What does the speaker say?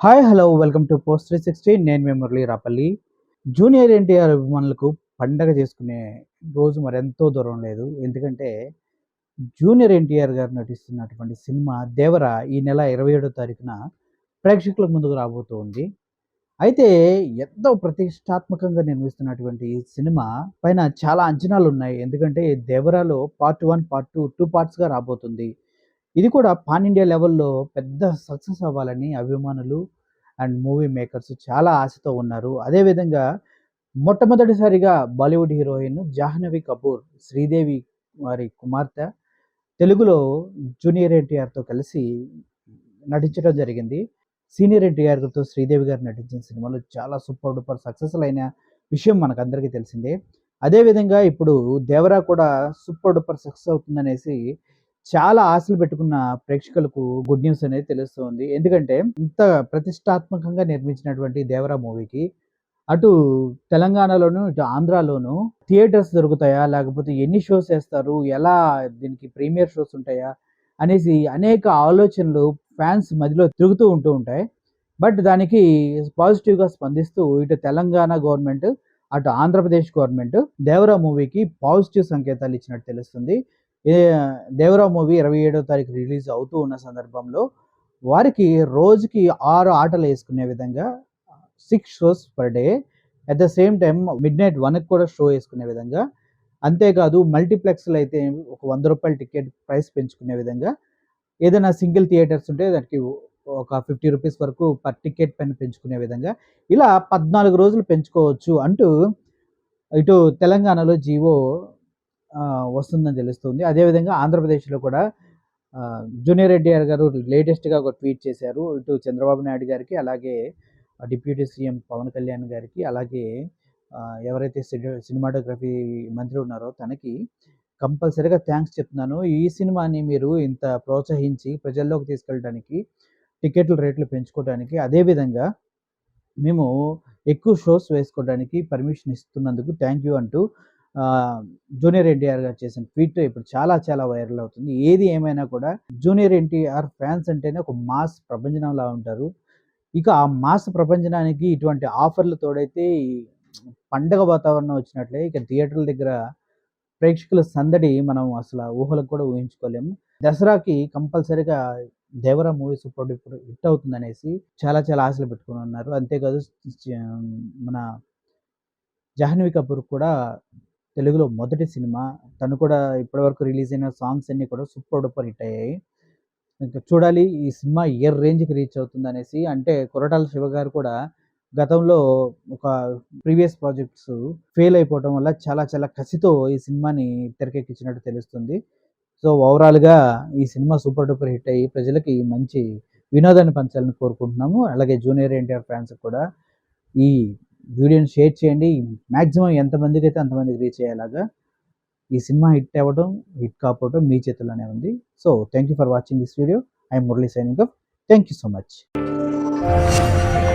Hi hello welcome to post three sixty నేను మీ Murali Rapalli. Junior NTR అభిమానులకు పండగ చేసుకునే రోజు మరెంతో దూరం లేదు. ఎందుకంటే జూనియర్ ఎన్టీఆర్ గారు నటిస్తున్నటువంటి సినిమా దేవర ఈ నెల ఇరవై ఏడో తారీఖున ప్రేక్షకుల ముందుకు రాబోతోంది అయితే ఎంతో ప్రతిష్టాత్మకంగా నిర్మిస్తున్నటువంటి ఈ సినిమా పైన చాలా అంచనాలు ఉన్నాయి ఎందుకంటే దేవరాలో part one part two two పార్ట్స్గా రాబోతుంది. ఇది కూడా పాన్ ఇండియా లెవెల్‌లో పెద్ద సక్సెస్ అవ్వాలని అభిమానులు అండ్ మూవీ మేకర్స్ చాలా ఆశతో ఉన్నారు. అదేవిధంగా మొట్టమొదటిసారిగా బాలీవుడ్ హీరోయిన్ 'జాహ్నవి కపూర్' శ్రీదేవి వారి కుమార్తె తెలుగులో జూనియర్ ఎన్టీఆర్‌తో కలిసి నటించడం జరిగింది. సీనియర్ ఎన్టీఆర్‌తో శ్రీదేవి గారు నటించిన సినిమాలు చాలా సూపర్ డూపర్ సక్సెస్ఫుల్ అయిన విషయం మనకందరికీ తెలిసిందే. అదేవిధంగా ఇప్పుడు 'దేవరా' కూడా సూపర్ డూపర్ సక్సెస్ అవుతుందనేసి చాలా ఆశలు పెట్టుకున్న ప్రేక్షకులకు గుడ్ న్యూస్ అనేది తెలుస్తుంది. ఎందుకంటే ఇంత ప్రతిష్టాత్మకంగా నిర్మించినటువంటి 'దేవరా' మూవీకి అటు తెలంగాణలోను, ఇటు ఆంధ్రాలోను థియేటర్స్ దొరుకుతాయా? లేకపోతే ఎన్ని షోస్ వేస్తారు ఎలా దీనికి ప్రీమియర్ షోస్ ఉంటాయా? అనేసి అనేక ఆలోచనలు ఫ్యాన్స్ మధ్యలో తిరుగుతూ ఉంటూ ఉంటాయి. బట్ దానికి పాజిటివ్‌గా స్పందిస్తూ ఇటు తెలంగాణ గవర్నమెంట్, అటు ఆంధ్రప్రదేశ్ గవర్నమెంట్ 'దేవరా' మూవీకి పాజిటివ్ సంకేతాలు ఇచ్చినట్టు తెలుస్తుంది. ఏ మూవీ మూవీ 27వ తారీఖు రిలీజ్ అవుతూ ఉన్న సందర్భంలో వారికి రోజుకి ఆరు ఆటలు వేసుకునే విధంగా six shows per day. At the same time midnight వన్కి కూడా షో వేసుకునే విధంగా. అంతేకాదు మల్టీప్లెక్స్‌లో అయితే ఒక వంద రూపాయల టికెట్ ప్రైస్ పెంచుకునే విధంగా. ఏదైనా సింగిల్ థియేటర్స్ ఉంటే దానికి ఒక ఫిఫ్టీ రూపీస్ వరకు పర్ టికెట్ పైన పెంచుకునే విధంగా. ఇలా 14 రోజులు పెంచుకోవచ్చు అంటూ ఇటు తెలంగాణలో జీవో వస్తుందని తెలుస్తుంది. అదేవిధంగా ఆంధ్రప్రదేశ్‌లో కూడా జూనియర్ రెడ్డి గారు లేటెస్ట్‌గా ఒక ట్వీట్ చేశారు. ఇటు చంద్రబాబు నాయుడు గారికి, అలాగే డిప్యూటీ సీఎం పవన్ కళ్యాణ్ గారికి, అలాగే ఎవరైతే సినిమాటోగ్రఫీ మంత్రి ఉన్నారో తనకి కంపల్సరీగా థ్యాంక్స్ చెప్తున్నాను. ఈ సినిమాని మీరు ఇంత ప్రోత్సహించి ప్రజల్లోకి తీసుకెళ్ళడానికి, టికెట్ల రేట్లు పెంచుకోవడానికి, అదేవిధంగా మేము ఎక్కువ షోస్ వేసుకోవడానికి పర్మిషన్ ఇస్తున్నందుకు థ్యాంక్ యూ అంటూ జూనియర్ ఎన్టీఆర్ గారు చేసిన ట్వీట్ ఇప్పుడు చాలా చాలా వైరల్ అవుతుంది. ఏది ఏమైనా కూడా జూనియర్ ఎన్టీఆర్ ఫ్యాన్స్ అంటేనే ఒక మాస్ ప్రపంచంలా ఉంటారు. ఇక ఆ మాస్ ప్రపంచనానికి ఇటువంటి ఆఫర్‌లు తోడైతే ఈ పండగ వాతావరణం వచ్చినట్లే ఇక థియేటర్ల దగ్గర ప్రేక్షకుల సందడి మనం అసల ఊహలకు కూడా ఊహించుకోలేము. దసరాకి కంపల్సరీగా 'దేవరా' మూవీ సూపర్ ఇప్పుడు హిట్ అవుతుందనేసి చాలా చాలా ఆశలు పెట్టుకొని ఉన్నారు. అంతేకాదు మన 'జాహ్నవి కపూర్' కూడా తెలుగులో మొదటి సినిమా. తను కూడా ఇప్పటివరకు రిలీజ్ అయిన సాంగ్స్ అన్నీ కూడా సూపర్ డూపర్ హిట్ అయ్యాయి. ఇంకా చూడాలి ఈ సినిమా ఏ రేంజ్‌కి రీచ్ అవుతుందనేసి. అంటే కొరటాల శివ గారు కూడా గతంలో ఒక ప్రీవియస్ ప్రాజెక్ట్స్ ఫెయిల్ అయిపోవటం వల్ల చాలా చాలా కసితో ఈ సినిమాని తెరకెక్కించినట్టు తెలుస్తుంది. సో, ఓవరాల్‌గా ఈ సినిమా సూపర్ డూపర్ హిట్ అయ్యి ప్రజలకి మంచి వినోదాన్ని పంచాలని కోరుకుంటున్నాము. అలాగే జూనియర్ ఎన్టీఆర్ ఫ్యాన్స్ కూడా ఈ వీడియోని షేర్ చేయండి. మాక్సిమం అయితే అంతమందికి రీచ్ అయ్యేలాగా ఈ సినిమా హిట్ అవ్వడం, హిట్ కాకపోవడం మీ చేతుల్లోనే ఉంది. So, thank you for watching this video. I Murali signing up thank you so much.